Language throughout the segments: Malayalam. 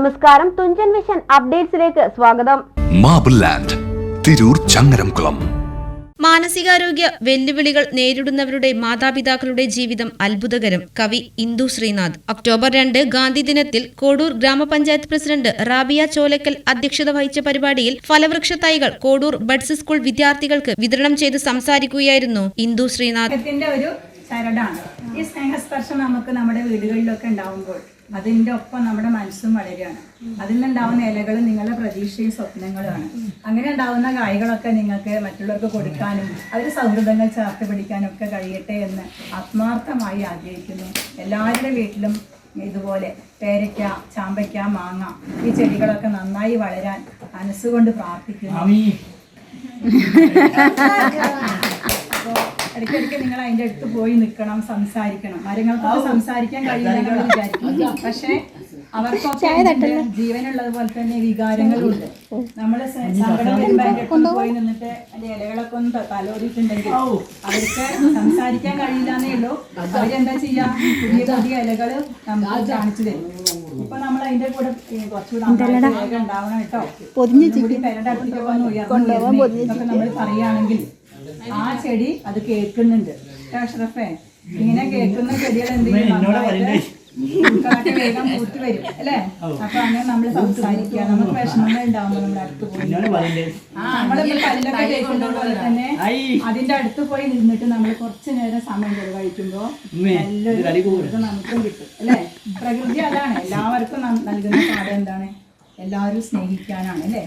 നമസ്കാരം. തുഞ്ചൻ വിഷൻ അപ്ഡേറ്റ്സിലേക്ക് സ്വാഗതം. മാബിൾ ലാൻഡ് തിരൂർ ചങ്ങരംകുളം മാനസികാരോഗ്യ വെല്ലുവിളികൾ നേരിടുന്നവരുടെ മാതാപിതാക്കളുടെ ജീവിതം അത്ഭുതകരം. കവി ഇന്ദു ശ്രീനാഥ്. ഒക്ടോബർ രണ്ട് ഗാന്ധി ദിനത്തിൽ കോടൂർ ഗ്രാമപഞ്ചായത്ത് പ്രസിഡന്റ് റാബിയ ചോലക്കൽ അധ്യക്ഷത വഹിച്ച പരിപാടിയിൽ ഫലവൃക്ഷ തൈകൾ കോടൂർ ബഡ്സ് സ്കൂൾ വിദ്യാർത്ഥികൾക്ക് വിതരണം ചെയ്ത് സംസാരിക്കുകയായിരുന്നു ഇന്ദു ശ്രീനാഥ്. ഒരു ചരടാണ്. ഈ സ്നേഹസ്പർശം നമുക്ക് നമ്മുടെ വീടുകളിലൊക്കെ ഉണ്ടാവുമ്പോൾ അതിന്റെ ഒപ്പം നമ്മുടെ മനസ്സും വളരുകയാണ്. അതിൽ നിന്നുണ്ടാവുന്ന ഇലകൾ നിങ്ങളുടെ പ്രതീക്ഷയും സ്വപ്നങ്ങളുമാണ്. അങ്ങനെ ഉണ്ടാവുന്ന കായ്കളൊക്കെ നിങ്ങൾക്ക് മറ്റുള്ളവർക്ക് കൊടുക്കാനും അതിൽ സൗഹൃദങ്ങൾ ചേർത്ത് പിടിക്കാനും ഒക്കെ കഴിയട്ടെ എന്ന് ആത്മാർത്ഥമായി ആഗ്രഹിക്കുന്നു. എല്ലാവരുടെ വീട്ടിലും ഇതുപോലെ പേരയ്ക്ക ചാമ്പയ്ക്ക മാങ്ങ ഈ ചെടികളൊക്കെ നന്നായി വളരാൻ മനസ്സുകൊണ്ട് പ്രാർത്ഥിക്കുന്നു. ഇടയ്ക്കിടയ്ക്ക് നിങ്ങൾ അതിന്റെ അടുത്ത് പോയി നിൽക്കണം സംസാരിക്കണം. മരങ്ങൾക്കൊക്കെ സംസാരിക്കാൻ കഴിയില്ല പക്ഷേ വിചാരിക്കും പക്ഷെ അവർക്കൊക്കെ ജീവനുള്ളത് പോലെ തന്നെ വികാരങ്ങളുണ്ട്. സങ്കടം അടുത്ത് പോയി നിന്നിട്ട് അതിന്റെ ഇലകളൊക്കെ ഒന്ന് തലോടിയിട്ടുണ്ടെങ്കിൽ അവർക്ക് സംസാരിക്കാൻ കഴിയില്ലെന്നേ ഉള്ളൂ. അവരെന്താ ചെയ്യാം? പുതിയ പുതിയ ഇലകൾ നമുക്ക് കാണിച്ചു തരും. ഇപ്പൊ നമ്മൾ അതിന്റെ കൂടെ കുറച്ചുകൂടെ ഉണ്ടാവണം കേട്ടോ. പൊതിഞ്ഞ് പേരുടെ അടുത്തേക്ക് ഒന്ന് ഉയർന്നു നമ്മൾ പറയുകയാണെങ്കിൽ ആ ചെടി അത് കേൾക്കുന്നുണ്ട്. കേട്ടോ അഷ്റഫേ ഇങ്ങനെ കേൾക്കുന്ന ചെടികൾ എന്ത് ചെയ്യും? പൂക്കളൊക്കെ വേഗം പൂത്ത് വരും അല്ലേ? അപ്പൊ അങ്ങനെ നമ്മൾ സംസാരിക്കുക. നമുക്ക് വിഷമങ്ങൾ ഉണ്ടാവുമ്പോൾ നമ്മുടെ അടുത്ത് പോയി. ആ നമ്മളിപ്പോ പല്ലൊക്കെ കേൾക്കുന്ന പോലെ തന്നെ അതിന്റെ അടുത്ത് പോയി നിന്നിട്ട് നമ്മൾ കുറച്ചു നേരം സമയം ചെലവഴിക്കുമ്പോ നല്ലൊരു നമുക്കും കിട്ടും അല്ലെ? പ്രകൃതി അതാണ്. എല്ലാവർക്കും നൽകുന്ന പാഠം എന്താണ്? എല്ലാവരും സ്നേഹിക്കാനാണ് അല്ലേ?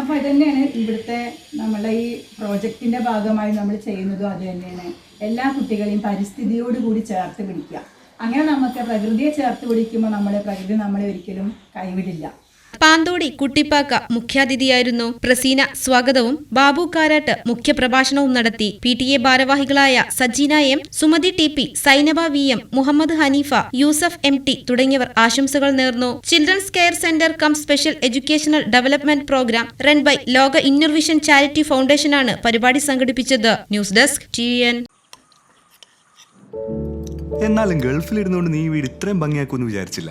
അപ്പം ഇതന്നെയാണ് തന്നെയാണ് ഇവിടുത്തെ നമ്മളെ ഈ പ്രോജക്റ്റിന്റെ ഭാഗമായി നമ്മൾ ചെയ്യുന്നതും അത് തന്നെയാണ്. എല്ലാ കുട്ടികളെയും പരിസ്ഥിതിയോട് കൂടി ചേർത്ത് പിടിക്കുക. അങ്ങനെ നമുക്ക് പ്രകൃതിയെ ചേർത്ത് പിടിക്കുമ്പോൾ നമ്മൾ പ്രകൃതി നമ്മളെ ഒരിക്കലും കൈവിടില്ല. പാന്തോടി കുട്ടിപ്പാക്ക മുഖ്യാതിഥിയായിരുന്നു. പ്രസീന സ്വാഗതവും ബാബു കാരാട്ട് മുഖ്യപ്രഭാഷണവും നടത്തി. പി ടി എ ഭാരവാഹികളായ Sajeena M Sumathi T P Sainaba V M Muhammad Haneefa Yusuf M T തുടങ്ങിയവർ ആശംസകൾ നേർന്നു. Children's care centre cum special educational development programme run by ലോക ഇന്നർവിഷൻ ചാരിറ്റി ഫൗണ്ടേഷനാണ് പരിപാടി സംഘടിപ്പിച്ചത്. News desk T N. എന്നാലും ഗൾഫിലിരുന്നുകൊണ്ട് നീ വീട് ഇത്രയും ഭംഗിയാക്കുമെന്ന് വിചാരിച്ചില്ല.